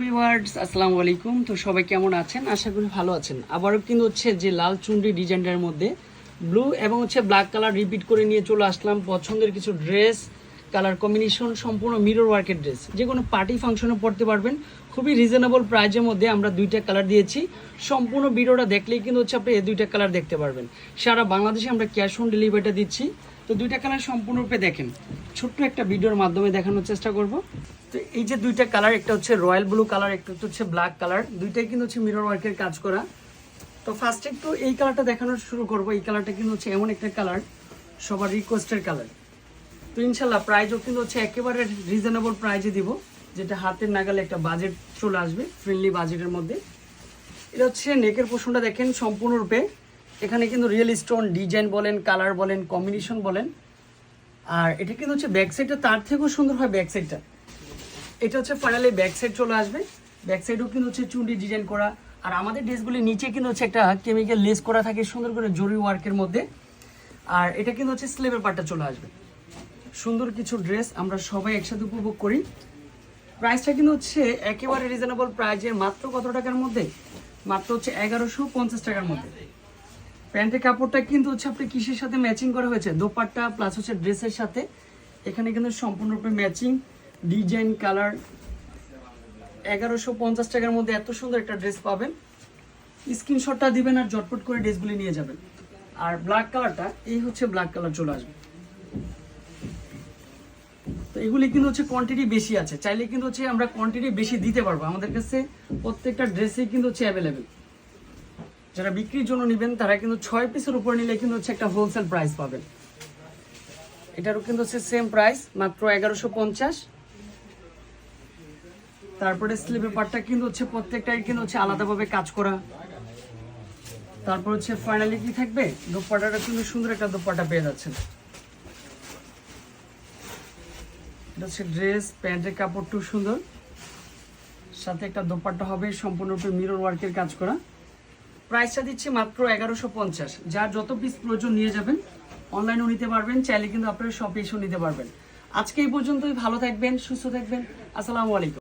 Viewers আসসালামু আলাইকুম। তো সবাই কেমন আছেন? আশা করি ভালো আছেন। আবারও কিন্তু হচ্ছে যে লাল চুনরি ডিজাইনটার মধ্যে ব্লু এবং হচ্ছে ব্ল্যাক কালার রিপিট করে নিয়ে চলে আসলাম পছন্দের কিছু ড্রেস কালার কম্বিনেশন সম্পূর্ণ মিরর ওয়ার্কের ড্রেস যে কোনো পার্টি ফাংশনে পড়তে পারবেন। খুবই রিজনেবল প্রাইজের মধ্যে আমরা দুইটা কালার দিয়েছি। সম্পূর্ণ ভিডিওটা দেখলেই কিন্তু হচ্ছে আপনি এই দুইটা কালার দেখতে পারবেন। সারা বাংলাদেশে আমরা ক্যাশ অন ডেলিভারিটা দিচ্ছি। তো দুইটা কালার সম্পূর্ণরূপে দেখেন। ছোট্ট একটা ভিডিওর মাধ্যমে দেখানোর চেষ্টা করব। তো এই যে দুইটা কালার একটা হচ্ছে রয়্যাল ব্লু কালার একটা হচ্ছে ব্ল্যাক কালার দুইটাই কিন্তু হচ্ছে মিরর ওয়ার্কের কাজ করা। তো ফার্স্টে একটু এই কালারটা দেখানো শুরু করব। এই কালারটা কিন্তু হচ্ছে এমন একটা কালার সবার রিকোয়েস্টের কালার তো ইনশাল্লাহ প্রাইজও কিন্তু হচ্ছে একেবারে রিজনেবল প্রাইজে দিব, যেটা হাতের নাগালে একটা বাজেট চলে আসবে ফ্রেন্ডলি বাজেটের মধ্যে। এটা হচ্ছে নেকের পোষণটা দেখেন সম্পূর্ণরূপে। এখানে কিন্তু রিয়েল স্টোন ডিজাইন বলেন কালার বলেন কম্বিনেশন বলেন। আর এটা কিন্তু হচ্ছে ব্যাক সাইডটা তার থেকেও সুন্দর হয় ব্যাক সাইডটা এটা হচ্ছে ফাইনালি ব্যাক সাইড চলে আসবে। ব্যাক সাইডও কিন্তু হচ্ছে চুন্ডি ডিজাইন করা। আর আমাদের ড্রেসগুলির নিচে কিন্তু হচ্ছে একটা কেমিক্যাল লেস করা থাকে, সুন্দর করে জরি ওয়ার্কের মধ্যে। আর এটা কিন্তু হচ্ছে স্লেভের পার্টটা চলে আসবে। সুন্দর কিছু ড্রেস আমরা সবাই একসাথে উপভোগ করি। প্রাইসটা কিন্তু হচ্ছে একেবারে রিজনেবল প্রাইজের মাত্র কত টাকার মধ্যে? মাত্র হচ্ছে এগারোশো পঞ্চাশ টাকার মধ্যে। প্যান্টের কাপড়টা কিন্তু হচ্ছে আপনি কিসের সাথে ম্যাচিং করা হয়েছে? দোপাট্টা প্লাস হচ্ছে ড্রেসের সাথে। এখানে কিন্তু সম্পূর্ণরূপে ম্যাচিং ডিজাইন কালার এগারোশো পঞ্চাশ টাকার মধ্যে এত সুন্দর একটা ড্রেস পাবেন। স্ক্রিনশটটা দিবেন আর জটপট করে ড্রেসগুলি নিয়ে যাবেন। আর ব্ল্যাক কালারটা এই হচ্ছে ব্ল্যাক কালার চলে আসবে। তো এগুলি কিন্তু হচ্ছে কোয়ান্টিটি বেশি আছে। চাইলে কিন্তু হচ্ছে আমরা কোয়ান্টিটি বেশি দিতে পারব। আমাদের কাছে প্রত্যেকটা ড্রেসই কিন্তু হচ্ছে অ্যাভেলেবেল যারা বিক্রির জন্য নেবেন, তারা কিন্তু ছয় পিসের উপর নিলে কিন্তু হচ্ছে একটা হোলসেল প্রাইস পাবেন। এটারও কিন্তু হচ্ছে সেম প্রাইস মাত্র এগারোশো পঞ্চাশ। তারপরে স্লিপের পার্টটা কিন্তু হচ্ছে প্রত্যেকটাই কিন্তু হচ্ছে আলাদাভাবে কাজ করা। তারপর হচ্ছে ফাইনালি কি থাকবে? দোপাটাটা কিন্তু সুন্দর একটা দোপাটা পেয়ে যাচ্ছেন। ড্রেস প্যান্টের কাপড়টাও সুন্দর। সাথে একটা দোপাট্টা হবে, সম্পূর্ণরূপে মিরর ওয়ার্কের কাজ করা। প্রাইসটা দিচ্ছি মাত্র এগারোশো পঞ্চাশ। যার যত পিস প্রয়োজন নিয়ে যাবেন অনলাইনেও নিতে পারবেন, চাইলে কিন্তু আপনারা শপে এসেও নিতে পারবেন। আজকে এই পর্যন্তই, ভালো থাকবেন, সুস্থ থাকবেন, আসসালামু আলাইকুম।